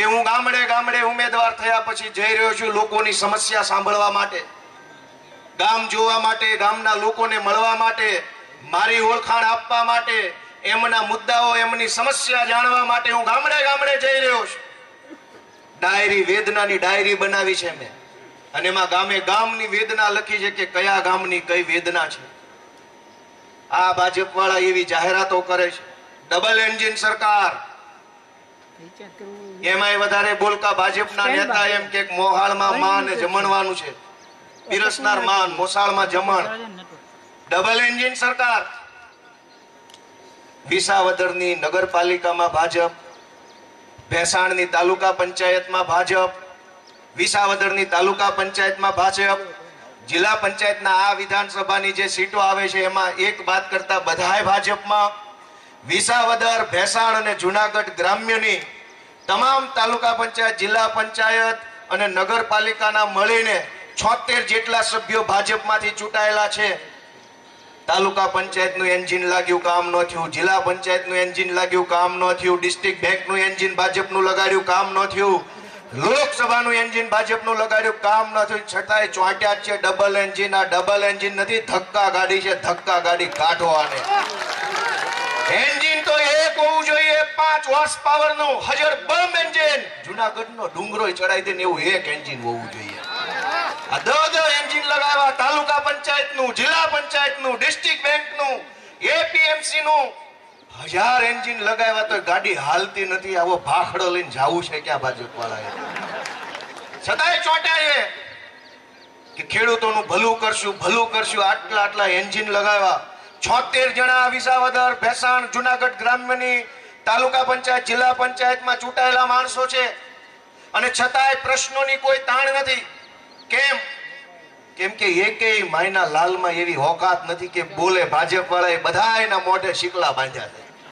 કે હું ગામડે ગામડે ઉમેદવાર થયા પછી જઈ રહ્યો છું લોકોની સમસ્યા સાંભળવા માટે. ગામ જોવા માટે, ગામના લોકોને મળવા માટે, મારી ઓળખાણ આપવા માટે, એમના મુદ્દાઓ, એમની સમસ્યા જાણવા માટે હું ગામડે ગામડે જઈ રહ્યો છું. ડાયરી વેદનાની ડાયરી બનાવી છે મેં. અને એમાં ગામે ગામની વેદના લખી છે કે કયા ગામની કઈ વેદના છે. આ ભાજપ વાળા એવી જાહેરાતો કરે છે. ડબલ એન્જિન સરકાર એમાંય વધારે બોલકા ભાજપના નેતા એમ કે મોહાળમાં માં ને જમણવાનું છે. પીરસનાર માન મોસાળમાં જમણ. ડબલ એન્જિન સરકાર. વિસાવદરની નગરપાલિકામાં ભાજપ. ભેસાણની તાલુકા પંચાયતમાં ભાજપ. વિસાવદરની તાલુકા પંચાયતમાં ભાજપ. જિલ્લા પંચાયતના આ વિધાનસભાની જે સીટો આવે છે એમાં એક વાત કરતા બધાય ભાજપમાં. વિસાવદર, ભેસાણ અને જુનાગઢ ગ્રામ્યની તમામ તાલુકા પંચાયત, જિલ્લા પંચાયત અને નગરપાલિકાના મળીને છોતેર જેટલા સભ્યો ભાજપમાંથી ચૂંટાયેલા છે. તાલુકા પંચાયતનું એન્જિન લાગ્યું કામ ન થયું, જિલ્લા પંચાયતનું એન્જિન લાગ્યું કામ ન થયું, ડિસ્ટ્રિક્ટ બેંકનું એન્જિન ભાજપનું લગાડ્યું કામ ન થયું, લોકસભાનું એન્જિન ભાજપનું લગાડ્યું કામ ન થયું, છતાંય ચોંટ્યા છે, ડબલ એન્જિન, આ ડબલ એન્જિન નથી, ધક્કા ગાડી છે, ધક્કા ગાડી કાઢો આને એન્જિન તો એક હોવું જોઈએ, પાંચ હોર્સ પાવરનું હજર એન્જિન જુનાગઢ નો ચડાઈ દે એવું એક એન્જિન હોવું જોઈએ. આ દસ એન્જિન લગાવ્યા તાલુકા પંચાયત જિલ્લા પંચાયત ડિસ્ટ્રિક્ટ બેંક એપીએમસી નું હજાર એન્જિન લગાવ્યા તો ગાડી હાલતી નથી, આવો ભાખડો લઈને જાવું છે ક્યાં ભાજપ વાળાએ છતાંય ચોંટાય કે ખેડૂતોનું ભલું કરશું ભલું કરશું, આટલા આટલા એન્જિન લગાવ્યા. છોતેર જણા વિસાવદર, ભેસાણ, જુનાગઢ ગ્રામ્યની તાલુકા પંચાયત, જિલ્લા પંચાયતમાં ચૂંટાયેલા માણસો છે. અને છતાંય પ્રશ્નોની કોઈ તાણ નથી. કેમ? કેમ કે એકેય માયના લાલમાં એવી હોકાત નથી કે બોલે ભાજપ વાળાએ બધા એના મોઢે શીકલા બાંધ્યા છે.